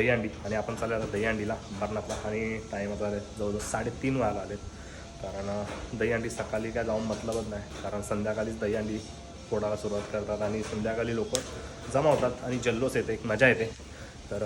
दहीहंडी. आणि आपण चालले आता दहीहंडीला अंबरनाथला आणि टाईम आता जवळजवळ साडेतीन व्हायला आले कारण दहीहंडी सकाळी काय जाऊन मतलबच नाही. कारण संध्याकाळीच दहीहंडी फोडायला सुरुवात करतात. आणि संध्याकाळी लोक जमा होतात आणि जल्लोष येते एक मजा येते. तर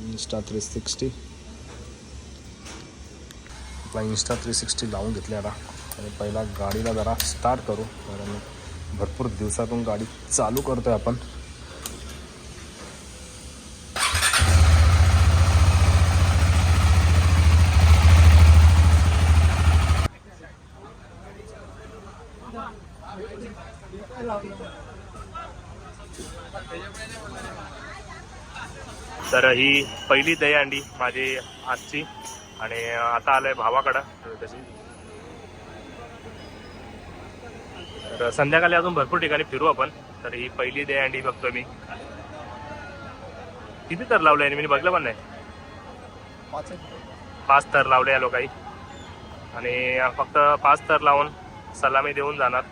इन्स्टा थ्री सिक्स्टी आपला इन्स्टा थ्री सिक्स्टी लावून घेतली आता. आणि पहिला गाडीला जरा स्टार्ट करू. कारण भरपूर दिवसातून गाडी चालू करतो आहे आपण. तर ही पहिली दहीहंडी माझी आजची. आणि आता आलंय भावाकडं. तशी तर संध्याकाळी अजून भरपूर ठिकाणी फिरू आपण. तर ही पहिली दहीहंडी बघतो मी. किती तर लावले मी बघलं पण नाही. पाच तर लावले या लोकांनी. आणि फक्त पाच तर लावून सलामी देऊन जाणार.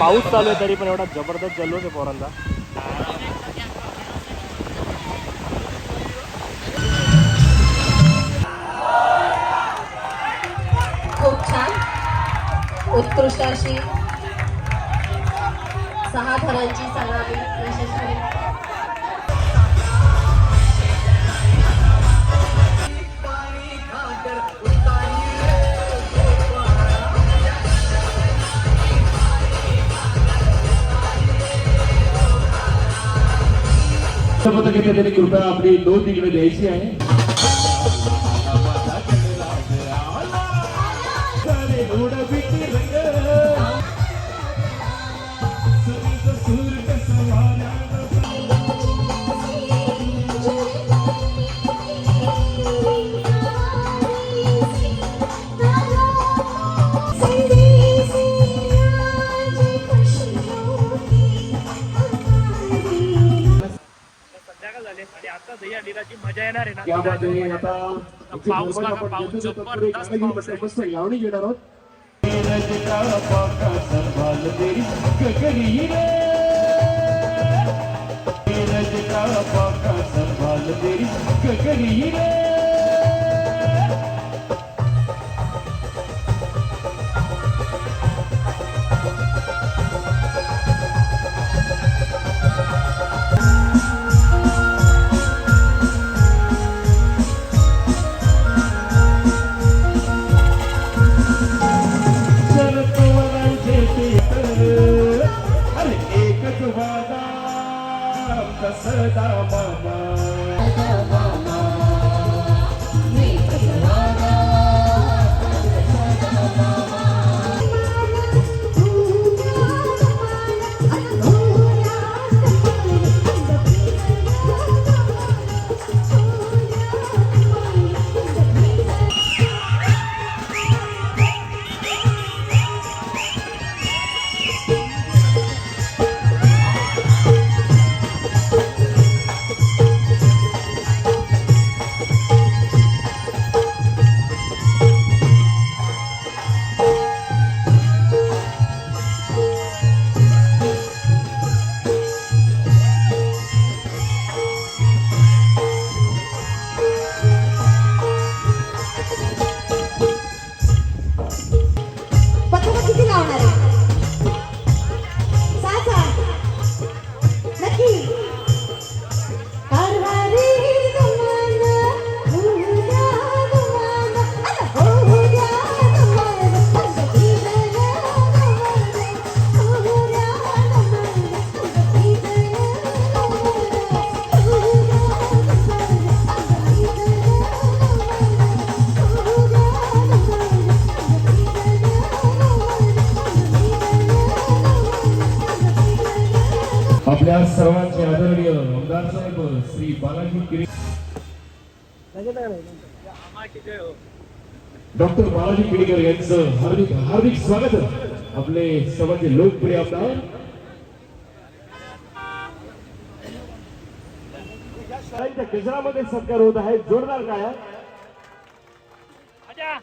पाऊस चालू आहे तरी पण एवढा जबरदस्त जल्लोष आहे पोरांचा. खूप छान. उत्कृष्ट अशी सहा थरांची सलामी. पथक येते त्यांनी कृपया आपली दोन तिकडे द्यायची आहे. मजा येणार आहे ना? पाऊस बघा, पाऊस जबरदस्त पाऊस आहे. लावणी घेणार आहोत. तेरी गगरी रे. de Tarapá. Doctor Balaji Kidikar यांचं हार्दिक हार्दिक स्वागत. आपले सर्वांचे लोकप्रिय आमदार. त्यांच्या गजरामध्ये सत्कार होत आहे. जोरदार काय? हज़ार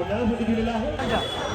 या मंडळासाठी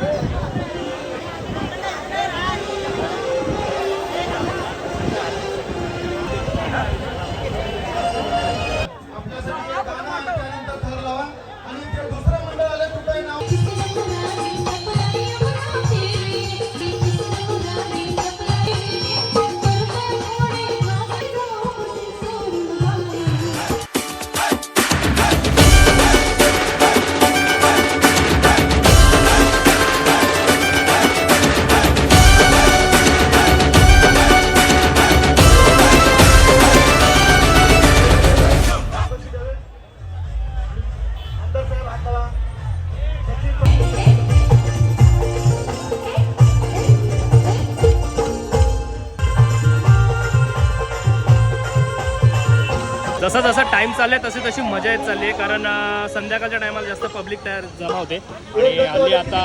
जसा चालले तसे तशी मजा येत चालली आहे कारण संध्याकाळच्या टायमाला जास्त पब्लिक तयार जमा होते. आणि हल्ली आता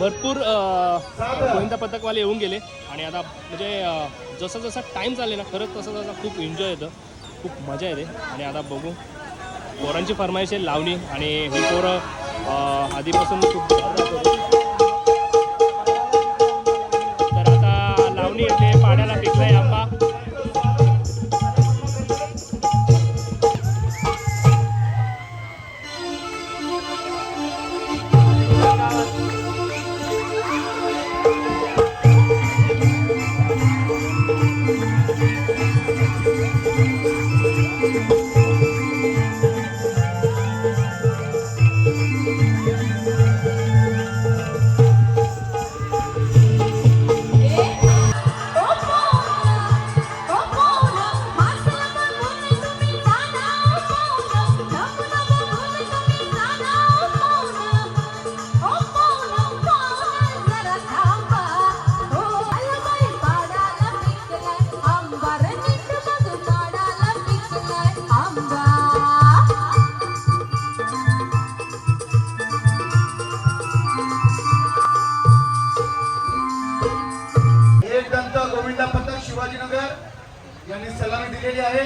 भरपूर गोविंदा पथकवाले येऊन गेले. आणि आता म्हणजे जसं जसं टाईम चालले ना खरंच तसं तसं खूप एन्जॉय येतं. खूप मजा येते. आणि आता बघू पोरांची फरमाईश आहे लावणी. आणि हे पोरं आधीपासून खूप यांनी सलामी दिलेली आहे.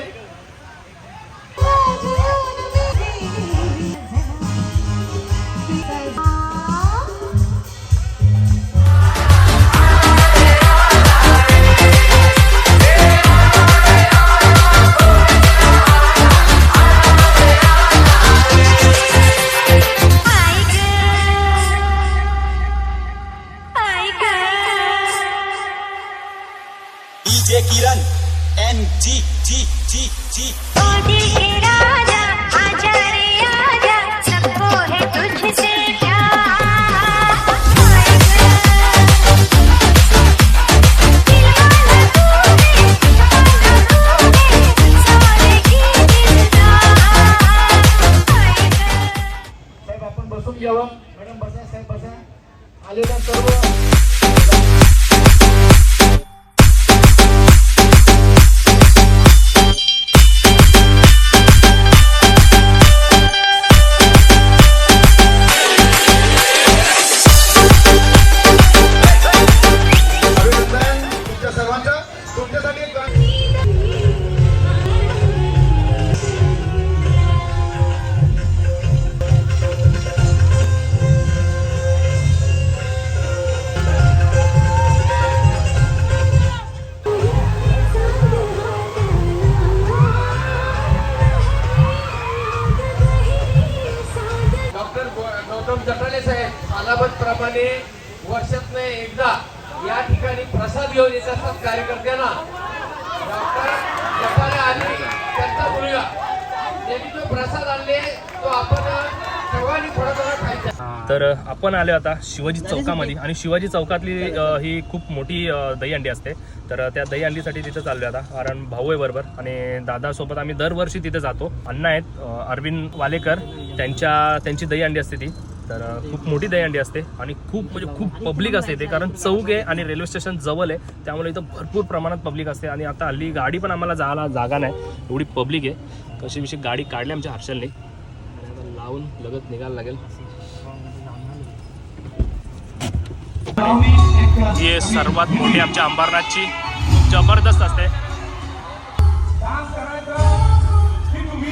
आपले वर्षातनं एकदा या ठिकाणी प्रसाद घेऊन येत असतात कार्यकर्त्यांना डॉक्टर जपाने आली त्यांचा मुलगा त्यांनी जो प्रसाद आणले तो आपण सर्वांनी थोडा थोडा खायचा. तर आपण आलो आता शिवाजी चौकामध्ये. आणि शिवाजी चौकातली ही खूप मोठी अ, दहीहंडी असते. तर त्या दहीहंडीसाठी तिथे चाललो आता. कारण भाऊ आहे बरोबर. आणि दादासोबत आम्ही दरवर्षी तिथे जातो. अण्णा आहेत अरविंद वालेकर. त्यांच्या त्यांची दहीहंडी असते ती. तर खूप मोठी दहीहंडी असते आणि खूप म्हणजे खूप पब्लिक असते ते कारण चौक आहे आणि रेल्वे स्टेशन जवळ आहे. त्यामुळे इथं भरपूर प्रमाणात पब्लिक असते आणि आता हल्ली गाडी पण आम्हाला जायला जागा नाही. एवढी पब्लिक आहे. कशी विषयी गाडी काढली आमच्या हर्षलने. आणि आता लावून लगत निघायला लागेल. ही सर्वात मोठी आमच्या अंबरनाथची जबरदस्त असते.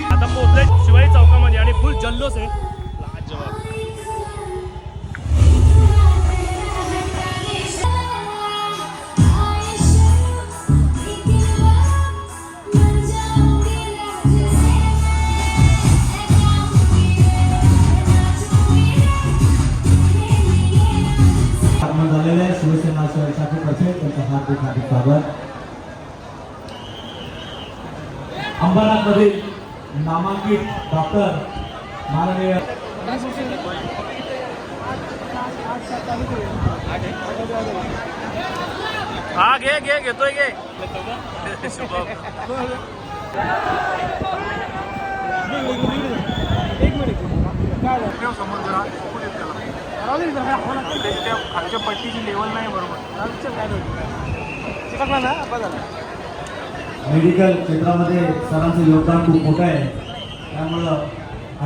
आता पोहोचले शिवाई चौकामध्ये आणि फुल जल्लोष आहे. शाखेतर्फे त्यांचं हार्दिक हार्दिक स्वागत अंबरनाथमधील नामांकित डॉक्टर माननीय हा घे घे घेतोय घे. शुभम खालच्या पट्टीची लेवल नाही बरोबर मेडिकल क्षेत्रामध्ये सरांचं योगदान खूप मोठं आहे. त्यामुळं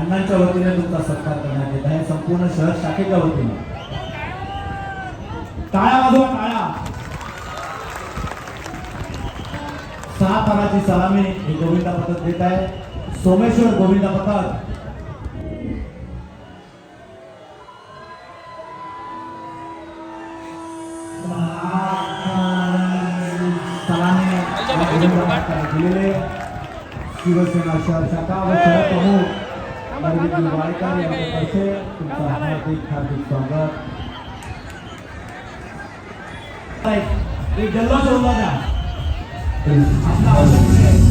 अण्णांच्या वतीने तुमचा सत्कार करण्यात येत आहे. संपूर्ण शहर शाखेच्या वतीने. टाळ्या वाजवा टाळ्या. सहा पानाची सलामी हे गोविंदा पथक देत आहे. सोमेश्वर गोविंदा पथक शिवसेना शहर शाखा व शहर प्रमुख अरविंद वायकर यांच्यातर्फे तुमचं हार्दिक हार्दिक स्वागत. एक जल्लोष होता आपला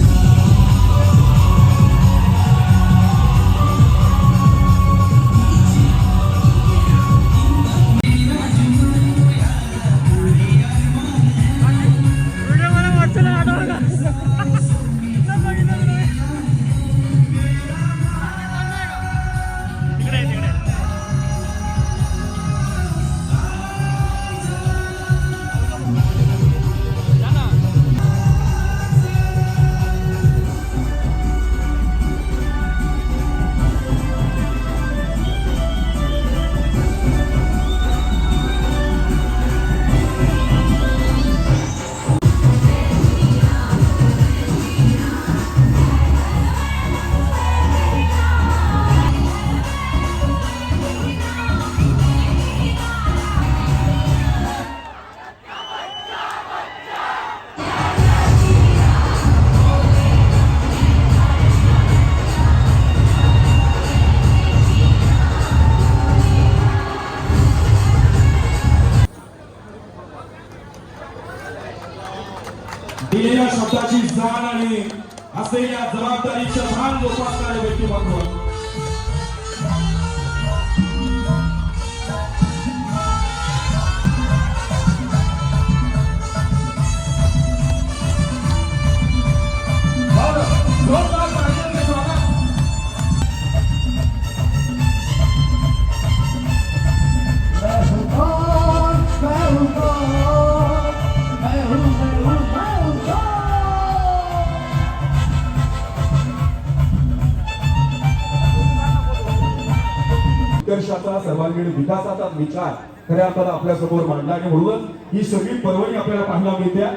विचार. खऱ्या अर्थानं आपल्यासमोर मांडला आणि म्हणूनच ही सगळी पर्वणी आपल्याला पाहायला मिळते.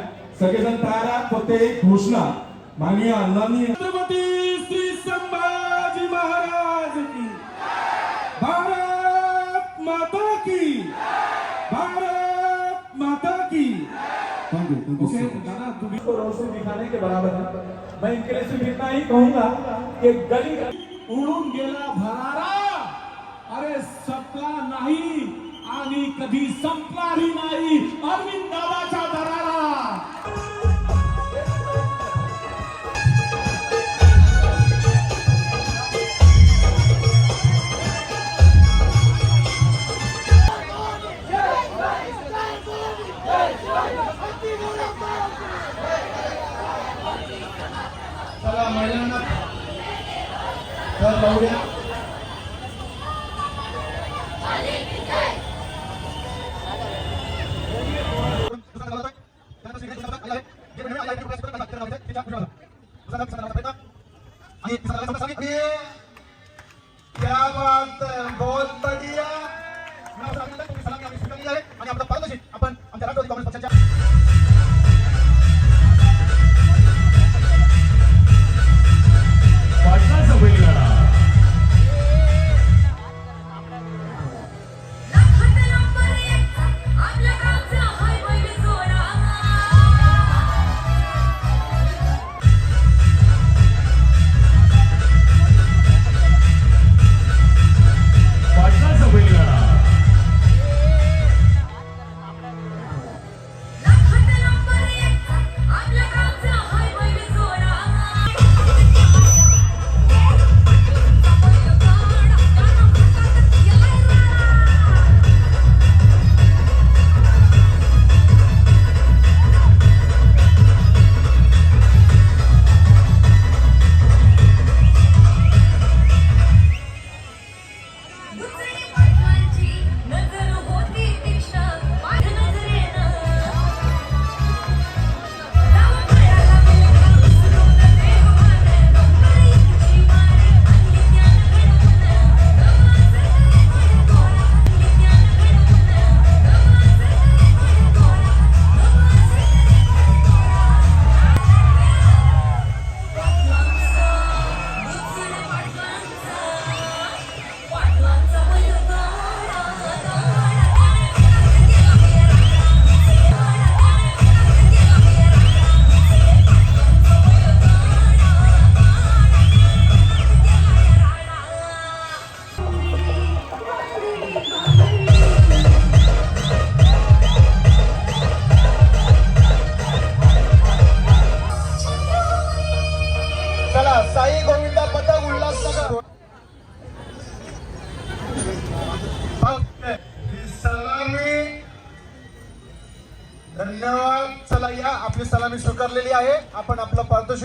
सगळेजण तयार आहेत फक्त एक घोषणा माननीय अण्णांनी छत्रपती श्री संभाजी महाराज की. भारत माता की. भारत माता की. ओके दादा तुम्ही को रोशन दिखाने के बराबर है। मैं इनके लिए सिर्फ इतना ही कहूंगा कि गली उडून गेला भरारा अरे नाही आणि कधी संपणारी नाही अरविंद दादाच्या दराला. चला महिलांना. तर लावूया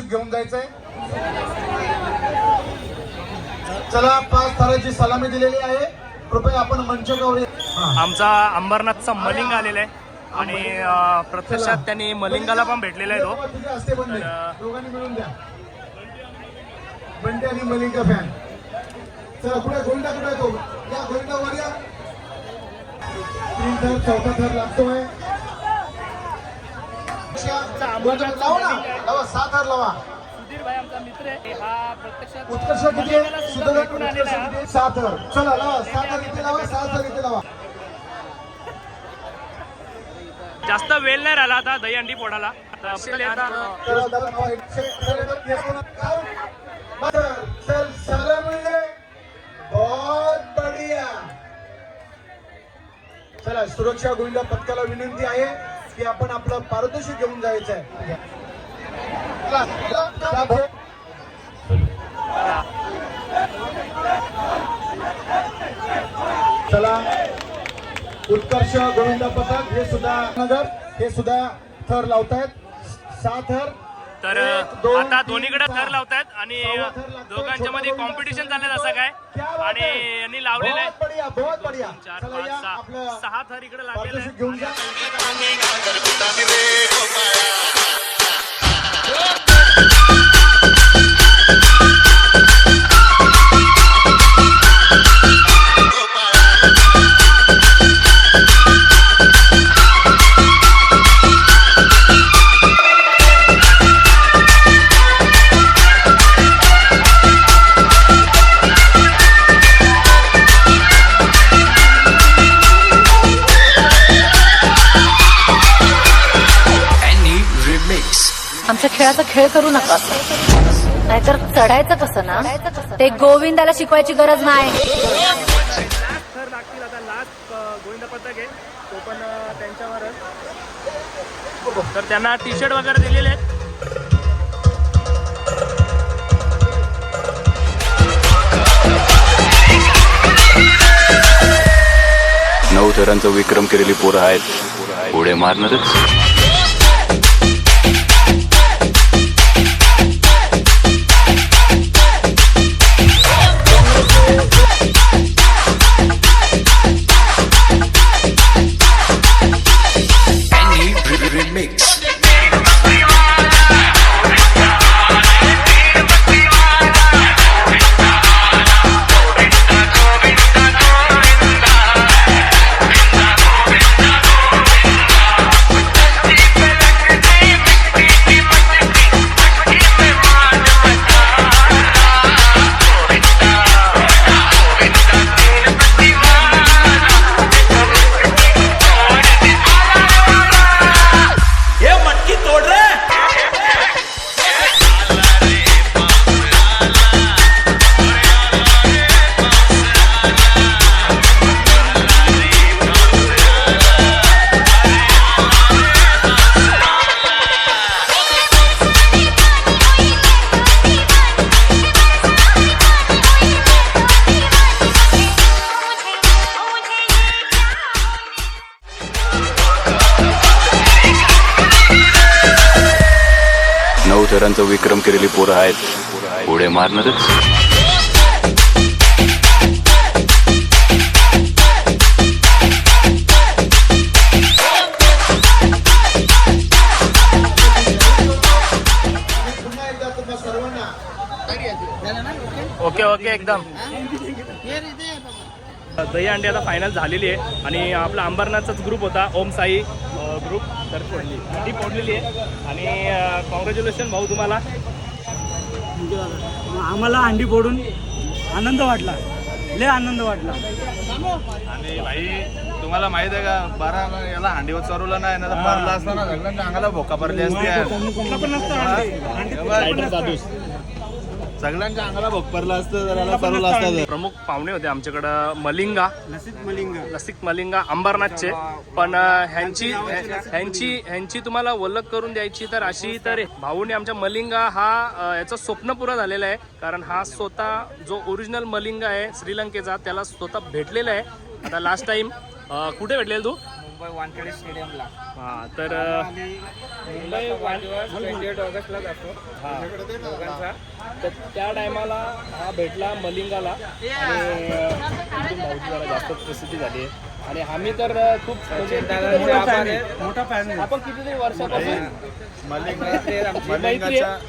घेऊन जायचंय. चला पाच थाराची सलामी दिलेली आहे. कृपया आपण या. आमचा अंबरनाथचा मलिंग आलेला आहे. आणि प्रत्यक्षात त्यांनी मलिंगाला पण भेटलेला आहे तो. दोघांनी मिळून द्या. बंटे आणि मलिंगा फॅन चला कुठे कुठे तो? या वर या. तीन थर चौथा थर लागतोय. लावा ना. लावा सहा थर लावा. सुधीर भाई आमचा मित्र आहे. हा प्रत्यक्षात उत्कर्ष किती चला लावा इथे लावा इथे लावा. जास्त वेळ नाही राहिला आता दहीहंडी आता- चला, सुरक्षा गोविंदा पथकाला विनंती आहे. की आपण आपलं पारितोषिक घेऊन जायचं आहे चला, उत्कर्ष गोविंदा पथक हे सुद्धा नगर हे सुद्धा थर लावतायत. सहा थर. तर आता दोन्हीकडे. थर लावतायत आणि दोघांच्या मध्ये कॉम्पिटिशन चाललंय असं काय? आणि आहे. यांनी लावलेलं आहे. चार चला पाच या सहा. आपलं सहा थर इकडे लागलेले पारितोषिक खेळाचा खेळ करू नका. नाहीतर चढायचं कसं ना? ते गोविंदाला शिकवायची गरज नाही. लास्ट थर लागतील आता लास्ट गोविंदा पथक आहे तो पण अं, त्यांच्यावरच तर त्यांना टी शर्ट वगैरे दिलेले आहेत. नऊ थरांचा विक्रम केलेली पोरं आहेत. पुढे मारणारच. विक्रम केलेली पोरं आहेत. पुढे मारणारच. ओके ओके एकदम. दही अंडी आता फायनल झालेली आहे. आणि आपला अंबरनाथचाच ग्रुप होता ओम साई. ग्रुप तर फोडली. अंडी फोडलेली आहे. आणि कॉंग्रॅच्युलेशन भाऊ तुम्हाला. आम्हाला अंडी फोडून आनंद वाटला. लय आनंद वाटला. आणि भाई तुम्हाला माहीत आहे का बारा याला हांडीवर चरवलं नाही ना तर मारला असता ना सगळ्यांच्या अंगाला भोका पडली असते. सगळ्यांच्या अंगाला असतं जर असतं. प्रमुख पाहुणे होते आमच्याकडं मलिंगा. लसित मलिंग. लसिक मलिंगा अंबरनाथचे. पण ह्यांची ह्यांची ह्यांची तुम्हाला ओळख करून द्यायची तर अशी तर भाऊने आमच्या मलिंगा हा याचं स्वप्न पुरं झालेलं आहे. कारण हा स्वतः जो ओरिजिनल मलिंगा आहे श्रीलंकेचा त्याला स्वतः भेटलेला आहे. आता लास्ट टाइम कुठे भेटलेला तू? मुंबई वानखेडे स्टेडियमला. हा तर मुंबई वाढदिवस ट्वेंटी एट ऑगस्टला जातो. दोघांचा. तर त्या टायमाला हा भेटला मलिंगाला. आणि जास्त प्रसिद्धी झाली आहे. आणि आम्ही तर खूप म्हणजे दादांचे आभार आहे. मोठा फॅन आपण कितीतरी वर्षापासून.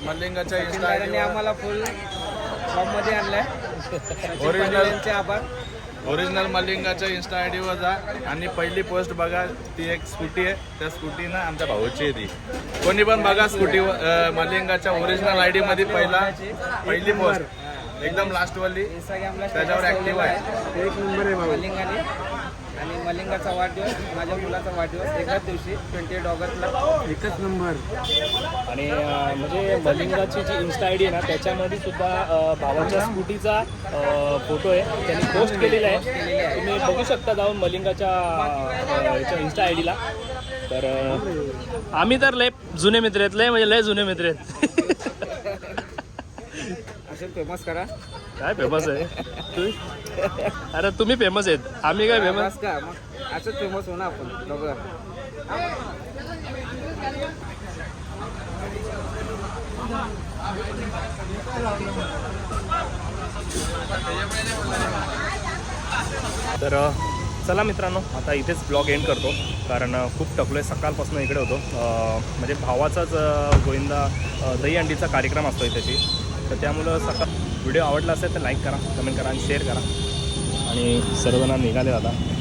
मलिंगाच्या इंस्टा आम्हाला फुल फॉर्ममध्ये आणलाय. ओरिजिनल आभार. ओरिजिनल मलिंगाच्या इन्स्टा आय डीवर जा आणि पहिली पोस्ट बघा ती एक स्कूटी आहे. त्या स्कूटीनं आमच्या भाऊची आहे ती. कोणी पण बघा स्कूटी मलिंगाच्या ओरिजिनल आयमध्ये पहिला पहिली पोस्ट एकदम लास्टवाली इंस्टाग्रामला त्याच्यावर ऍक्टिव्ह आहे. एक नंबर आहे आणि मलिंगाचा वाढदिवस माझ्या मुलाचा वाढदिवस एकाच दिवशी ट्वेंटी एट ऑगस्टला. एकच नंबर. आणि अं, म्हणजे मलिंगाची जी इन्स्टा आय डी आहे ना त्याच्यामध्ये सुद्धा अं, भावाच्या स्कूटीचा फोटो आहे. त्यांनी पोस्ट केलेला आहे. तुम्ही बघू शकता जाऊन मलिंगाच्या अं, याच्या इन्स्टा आय डीला तर अं, आम्ही तर लय जुने मित्र आहेत. लय म्हणजे लय जुने मित्र आहेत. असे फेमस करा. काय फेमस आहे? तू अरे तुम्ही फेमस आहेत. आम्ही काय फेमस का मग असंच फेमस होणार आपण दोघं तर चला मित्रांनो आता इथेच ब्लॉग एंड करतो. कारण खूप टपलो आहे सकाळपासून इकडे होतो. अ, म्हणजे भावाचाच अ, गोविंदा अ, दही अंडीचा कार्यक्रम असतो इथेची तर त्यामुळं सकाळ व्हिडिओ आवडला असेल तर लाईक करा कमेंट करा आणि शेअर करा. आणि सर्वजण निघाले आता.